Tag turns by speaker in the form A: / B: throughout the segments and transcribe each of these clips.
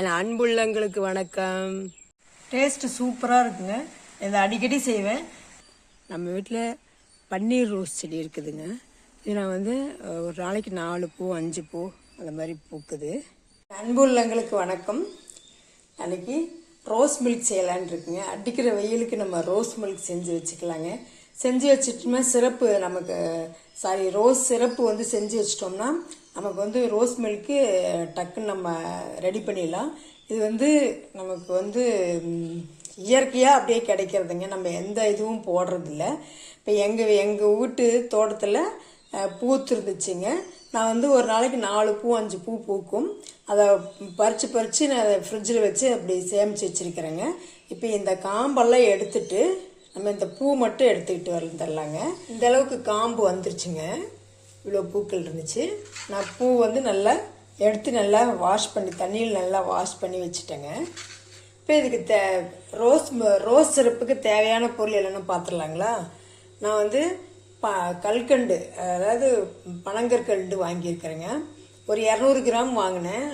A: அன்புள்ளங்களுக்கு வணக்கம்.
B: டேஸ்ட்டு சூப்பராக இருக்குங்க. இதை அடிக்கடி செய்வேன்.
A: நம்ம வீட்டில் பன்னீர் ரோஸ் செடி இருக்குதுங்க. இது நான் வந்து ஒரு நாளைக்கு நாலு பூ அஞ்சு பூ அந்த மாதிரி பூக்குது.
B: அன்பு உள்ளங்களுக்கு வணக்கம். அன்னைக்கு ரோஸ் மில்க் செய்யலான்னு இருக்குங்க. அடிக்கிற வெயிலுக்கு நம்ம ரோஸ் மில்க் செஞ்சு வச்சுக்கலாங்க. செஞ்சு வச்சுட்டோம்னா சிறப்பு நமக்கு சாரி ரோஸ் சிறப்பு வந்து செஞ்சு வச்சிட்டோம்னா நமக்கு வந்து ரோஸ் மில்க்கு டக்குன்னு நம்ம ரெடி பண்ணிடலாம். இது வந்து நமக்கு வந்து இயற்கையாக அப்படியே கிடைக்கிறதுங்க. நம்ம எந்த இதுவும் போடுறதில்ல. இப்போ எங்கள் எங்கள் வீட்டு தோட்டத்தில் பூத்துருந்துச்சுங்க. நான் வந்து ஒரு நாளைக்கு நாலு பூ அஞ்சு பூ பூக்கும். அதை பறித்து பறித்து நான் அதை ஃப்ரிட்ஜில் வச்சு அப்படி சேமித்து வச்சுருக்கிறேங்க. இப்போ இந்த காம்பெல்லாம் எடுத்துட்டு நம்ம இந்த பூ மட்டும் எடுத்துக்கிட்டு வந்துடலாங்க இந்த அளவுக்கு காம்பு வந்துருச்சுங்க. இவ்வளோ பூக்கள் இருந்துச்சு. நான் பூ வந்து நல்லா எடுத்து நல்லா வாஷ் பண்ணி தண்ணியில் நல்லா வாஷ் பண்ணி வச்சுட்டேங்க. இப்போ இதுக்கு தே ரோஸ் ரோஸ் சிறப்புக்கு தேவையான பொருள் என்னென்னு பார்த்துடலாங்களா? நான் வந்து ப கல்கண்டு அதாவது பனங்கற்கண்டு வாங்கியிருக்கிறேங்க. ஒரு இரநூறு கிராம் வாங்கினேன்.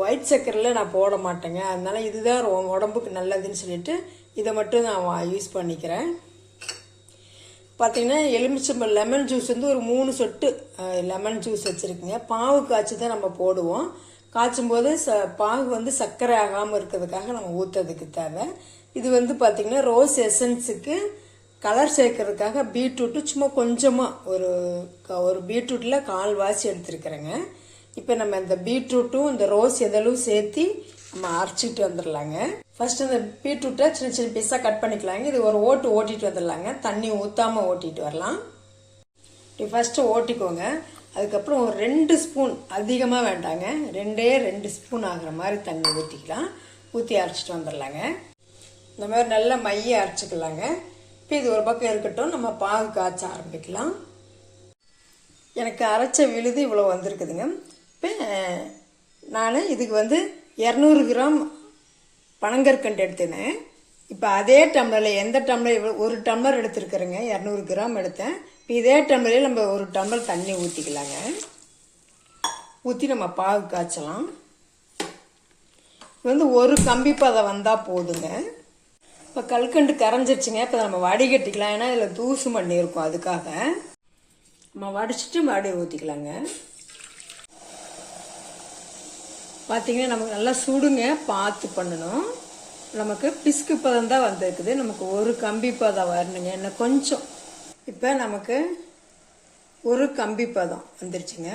B: ஒயிட் சக்கரில் நான் போட மாட்டேங்க. அதனால இதுதான் உடம்புக்கு நல்லதுன்னு சொல்லிட்டு இதை மட்டும் நான் யூஸ் பண்ணிக்கிறேன். பார்த்தீங்கன்னா எலுமிச்சம்பழம் லெமன் ஜூஸ் வந்து ஒரு மூணு சொட்டு லெமன் ஜூஸ் வச்சுருக்குங்க. பாவு காய்ச்சி தான் நம்ம போடுவோம். காய்ச்சும் போது ச பாகு வந்து சர்க்கரை ஆகாமல் இருக்கிறதுக்காக நம்ம ஊற்றுறதுக்கு தேவை. இது வந்து பார்த்திங்கன்னா ரோஸ் எசன்ஸுக்கு கலர் சேர்க்கறதுக்காக பீட்ரூட்டு சும்மா கொஞ்சமாக ஒரு க- ஒரு பீட்ரூட்டில் கால் வாசி எடுத்துருக்குறேங்க. இப்போ நம்ம இந்த பீட்ரூட்டும் இந்த ரோஸ் எதலும் சேர்த்து நம்ம அரைச்சிட்டு வந்துடலாங்க ஃபஸ்ட்டு இந்த பீட்ரூட்டை சின்ன சின்ன பீஸாக கட் பண்ணிக்கலாங்க. இது ஒரு ஓட்டு ஓட்டிட்டு வந்துடலாங்க. தண்ணி ஊற்றாமல் ஓட்டிட்டு வரலாம். இப்படி ஃபஸ்ட்டு ஓட்டிக்கோங்க. அதுக்கப்புறம் ஒரு ரெண்டு ஸ்பூன் அதிகமாக வேண்டாங்க. ரெண்டே ரெண்டு ஸ்பூன் ஆகிற மாதிரி தண்ணி ஊற்றிக்கலாம் ஊற்றி அரைச்சிட்டு வந்துடலாங்க. இந்த மாதிரி நல்லா மைய அரைச்சிக்கலாங்க. இப்போ இது ஒரு பக்கம் இருக்கட்டும். நம்ம பாகு காய்ச்ச ஆரம்பிக்கலாம். எனக்கு அரைச்ச விழுது இவ்வளோ வந்திருக்குதுங்க. இப்போ நான் இதுக்கு வந்து இரநூறு கிராம் பனங்கற்கண்டு எடுத்தேன். இப்போ அதே டம்ளரில் எந்த டம்ளர் ஒரு டம்ளர் எடுத்துருக்குறேங்க. இரநூறு கிராம் எடுத்தேன். இப்போ இதே டம்ளரில் நம்ம ஒரு டம்ளர் தண்ணி ஊற்றிக்கலாங்க ஊற்றி நம்ம பாகு காய்ச்சலாம். இது வந்து ஒரு கம்பி பதம் வந்தால் போதுங்க. இப்போ கல்கண்டு கரைஞ்சிருச்சுங்க. இப்போ நம்ம வடிகட்டிக்கலாம். ஏன்னா இதில் தூசு மண்ணி இருக்கும். அதுக்காக. நம்ம வடிச்சிட்டு மறுபடியும் ஊற்றிக்கலாங்க பார்த்தீங்கன்னா நமக்கு நல்லா சுடுங்க பார்த்து பண்ணணும். நமக்கு பிஸ்கு பதம் தான் வந்திருக்குது. நமக்கு ஒரு கம்பி பதம் வரணுங்க. இன்னும் கொஞ்சம். இப்போ நமக்கு ஒரு கம்பி பதம் வந்துருச்சுங்க.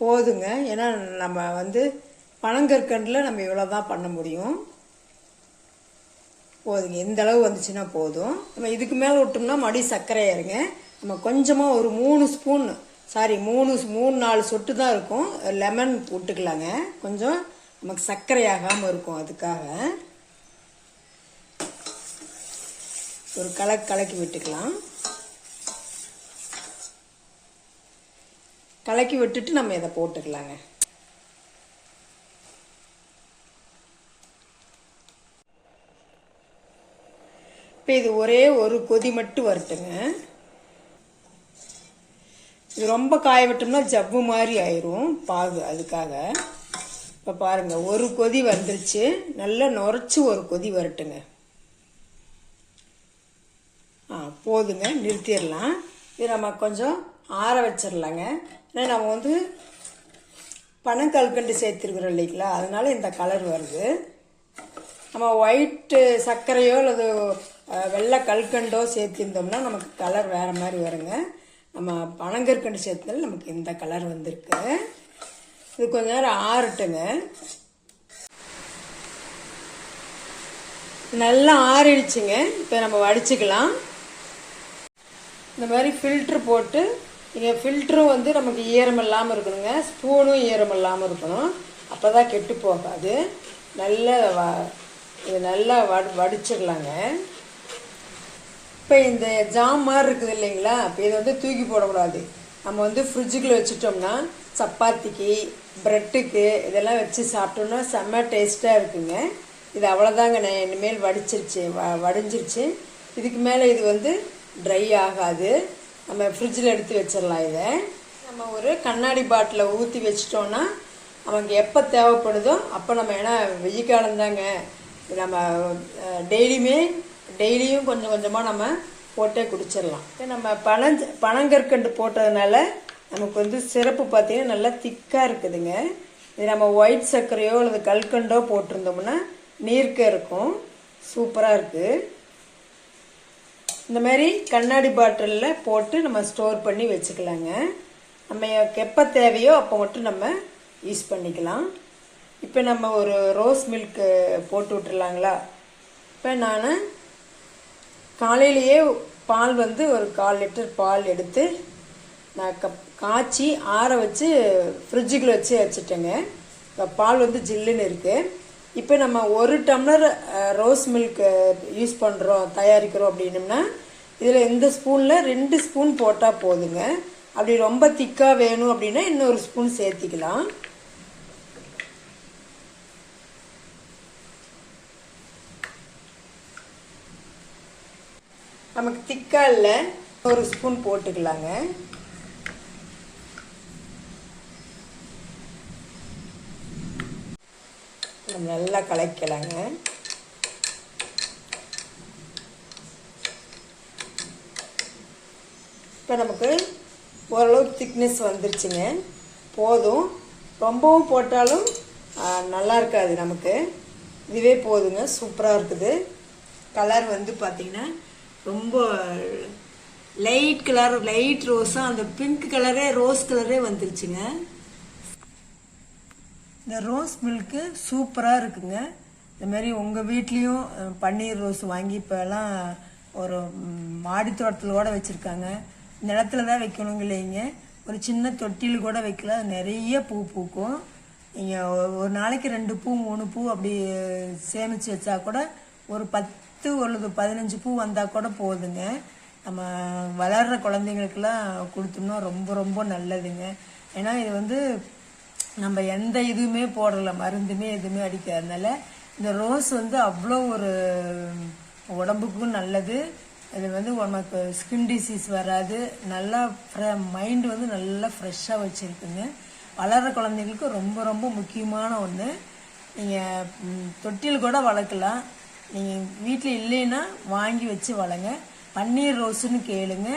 B: போதுங்க. ஏன்னா நம்ம வந்து பனங்கற்கண்டில் நம்ம இவ்வளோ தான் பண்ண முடியும். போதுங்க. எந்த அளவு வந்துச்சுன்னா போதும். நம்ம இதுக்கு மேலே விட்டோம்னா மறுபடியும் சர்க்கரை ஏறுங்க நம்ம கொஞ்சமாக ஒரு மூணு ஸ்பூன் சாரி மூணு மூணு நாலு சொட்டு தான் இருக்கும். லெமன் போட்டுக்கலாங்க. கொஞ்சம் நமக்கு சர்க்கரை ஆகாமல் இருக்கும் அதுக்காக. ஒரு கலக்கு கலக்கி விட்டுக்கலாம். கலக்கி விட்டுட்டு நம்ம இதை போட்டுக்கலாங்க. இப்போ இது ஒரே ஒரு கொதி மட்டும் வரட்டுங்க. இது ரொம்ப காய விட்டோம்னா ஜவ்வு மாதிரி ஆயிரும் பாகு அதுக்காக. இப்போ பாருங்க ஒரு கொதி வந்துருச்சு. நல்லா நுரைச்சி ஒரு கொதி வரட்டுங்க. ஆ போதுங்க நிறுத்திடலாம். இது நம்ம கொஞ்சம் ஆற வச்சிடலாங்க. ஏன்னா நம்ம வந்து பனங்கல்கண்டு சேர்த்துருக்குறோம் இல்லைங்களா? அதனால இந்த கலர் வருது. நம்ம ஒயிட்டு சர்க்கரையோ அல்லது வெள்ளை கல்கண்டோ சேர்த்திருந்தோம்னா நமக்கு கலர் வேறு மாதிரி வருங்க. நம்ம பனங்கற்கண்டு சேர்த்ததில் நமக்கு இந்த கலர் வந்திருக்கு. இது கொஞ்ச நேரம் ஆறட்டுங்க. நல்லா ஆறிடுச்சுங்க. இப்போ நம்ம வடிச்சுக்கலாம். இந்த மாதிரி ஃபில்ட்ரு போட்டு நீங்கள் ஃபில்ட்ரும் வந்து நமக்கு ஈரம் இல்லாமல் இருக்கணுங்க. ஸ்பூனும் ஈரம் இல்லாமல் இருக்கணும். அப்போ தான் கெட்டு போகாது. நல்ல வ இது நல்லா வடிச்சிடலாங்க. இப்போ இந்த ஜாம் மாதிரி இருக்குது இல்லைங்களா? இப்போ இதை வந்து தூக்கி போடக்கூடாது. நம்ம வந்து ஃப்ரிட்ஜுக்குள்ளே வச்சுட்டோம்னா சப்பாத்திக்கு ப்ரெட்டுக்கு இதெல்லாம் வச்சு சாப்பிட்டோம்னா செம்ம டேஸ்ட்டாக இருக்குங்க. இது அவ்வளோதாங்க நான் இனிமேல் வடிச்சிருச்சு வ வடிஞ்சிருச்சு. இதுக்கு மேலே இது வந்து ட்ரை ஆகாது. நம்ம ஃப்ரிட்ஜில் எடுத்து வச்சிடலாம் இதை. நம்ம ஒரு கண்ணாடி பாட்டிலில் ஊற்றி வச்சிட்டோன்னா நமக்கு எப்போ தேவைப்படுதோ அப்போ நம்ம ஏன்னா வெயில் காலம்தாங்க நம்ம டெய்லியுமே டெய்லியும் கொஞ்சம் கொஞ்சமாக நம்ம போட்டே குடிச்சிடலாம் நம்ம பனஞ்ச பனங்கற்கண்டு போட்டதுனால நமக்கு வந்து சிறப்பு பார்த்தீங்கன்னா நல்லா திக்காக இருக்குதுங்க. இது நம்ம ஒயிட் சர்க்கரையோ அல்லது கல்கண்டோ போட்டிருந்தோம்னா நீர்க்க இருக்கும். சூப்பராக இருக்குது இந்த மாதிரி கண்ணாடி பாட்டிலில் போட்டு நம்ம ஸ்டோர் பண்ணி வச்சுக்கலாங்க. நம்ம எப்போ தேவையோ அப்போ மட்டும் நம்ம யூஸ் பண்ணிக்கலாம். இப்போ நம்ம ஒரு ரோஸ் மில்க்கு போட்டு விட்டுறலாங்களா? இப்போ நான் காலையிலேயே பால் வந்து ஒரு கால் லிட்டர் பால் எடுத்து நான் கப் காய்ச்சி ஆற வச்சு ஃப்ரிட்ஜுக்குள்ள வச்சு வச்சுட்டேங்க. இப்போ பால் வந்து ஜில்லுன்னு இருக்குது இப்போ நம்ம ஒரு டம்ளர் ரோஸ் மில்க் யூஸ் பண்ணுறோம் தயாரிக்கிறோம் அப்படின்னம்னா இதில் இந்த ஸ்பூனில் ரெண்டு ஸ்பூன் போட்டால் போதுங்க. அப்படி ரொம்ப திக்காக வேணும் அப்படின்னா இன்னொரு ஸ்பூன் சேர்த்திக்கலாம். நமக்கு திக்காக இல்லை ஒரு ஸ்பூன் போட்டுக்கலாங்க. நம்ம நல்லா கலக்கலாங்க. இப்போ நமக்கு ஓரளவுக்கு திக்னஸ் வந்துருச்சுங்க. போதும். ரொம்பவும் போட்டாலும் நல்லா இருக்காது நமக்கு. இதுவே போதுங்க. சூப்பராக இருக்குது. கலர் வந்து பார்த்திங்கன்னா ரொம்ப லைட் கலர் லைட் ரோஸாக அந்த பிங்க் கலரே ரோஸ் கலரே வந்துருச்சுங்க. இந்த ரோஸ் மில்க்கு சூப்பராக இருக்குங்க. இந்த மாதிரி உங்கள் வீட்லேயும் பன்னீர் ரோஸ் வாங்கி இப்போலாம் ஒரு மாடி தோட்டத்தில் கூட வச்சுருக்காங்க. நிலத்துல தான் வைக்கணுங்க இல்லைங்க. ஒரு சின்ன தொட்டியில் கூட வைக்கல. நிறைய பூ பூக்கும். நீங்கள் ஒரு நாளைக்கு ரெண்டு பூ மூணு பூ அப்படி சேமித்து வச்சா கூட ஒரு பத்து அல்லது பதினஞ்சு பூ வந்தால் கூட போதுங்க. நம்ம வளர்கிற குழந்தைங்களுக்கெல்லாம் கொடுத்தோம்னா ரொம்ப ரொம்ப நல்லதுங்க. ஏன்னா இது வந்து நம்ம எந்த இதுவுமே போடலை மருந்துமே எதுவுமே அடிக்காதனால இந்த ரோஸ் வந்து அவ்வளோ ஒரு உடம்புக்கும் நல்லது. இது வந்து உனக்கு ஸ்கின் டிசீஸ் வராது. நல்லா மைண்டு வந்து நல்லா ஃப்ரெஷ்ஷாக வச்சுருக்குங்க. வளர்கிற குழந்தைங்களுக்கு ரொம்ப ரொம்ப முக்கியமான ஒன்று நீங்கள் தொட்டில் கூட வளர்க்கலாம். நீங்கள் வீட்டில் இல்லைன்னா வாங்கி வச்சு வளங்க. பன்னீர் ரோஸுன்னு கேளுங்க.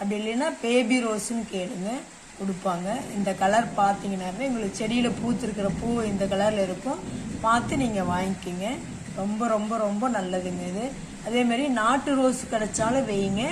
B: அப்படி இல்லைன்னா பேபி ரோஸுன்னு கேளுங்க. கொடுப்பாங்க. இந்த கலர் பார்த்தீங்கன்னாவே உங்களுக்கு செடியில் பூத்திருக்கிற பூ இந்த கலரில் இருக்கும். பார்த்து நீங்கள் வாங்கிக்கிங்க. ரொம்ப ரொம்ப ரொம்ப நல்லதுங்க இது. அதே மாதிரி நாட்டு ரோஸ் கிடைச்சாலும் வைங்க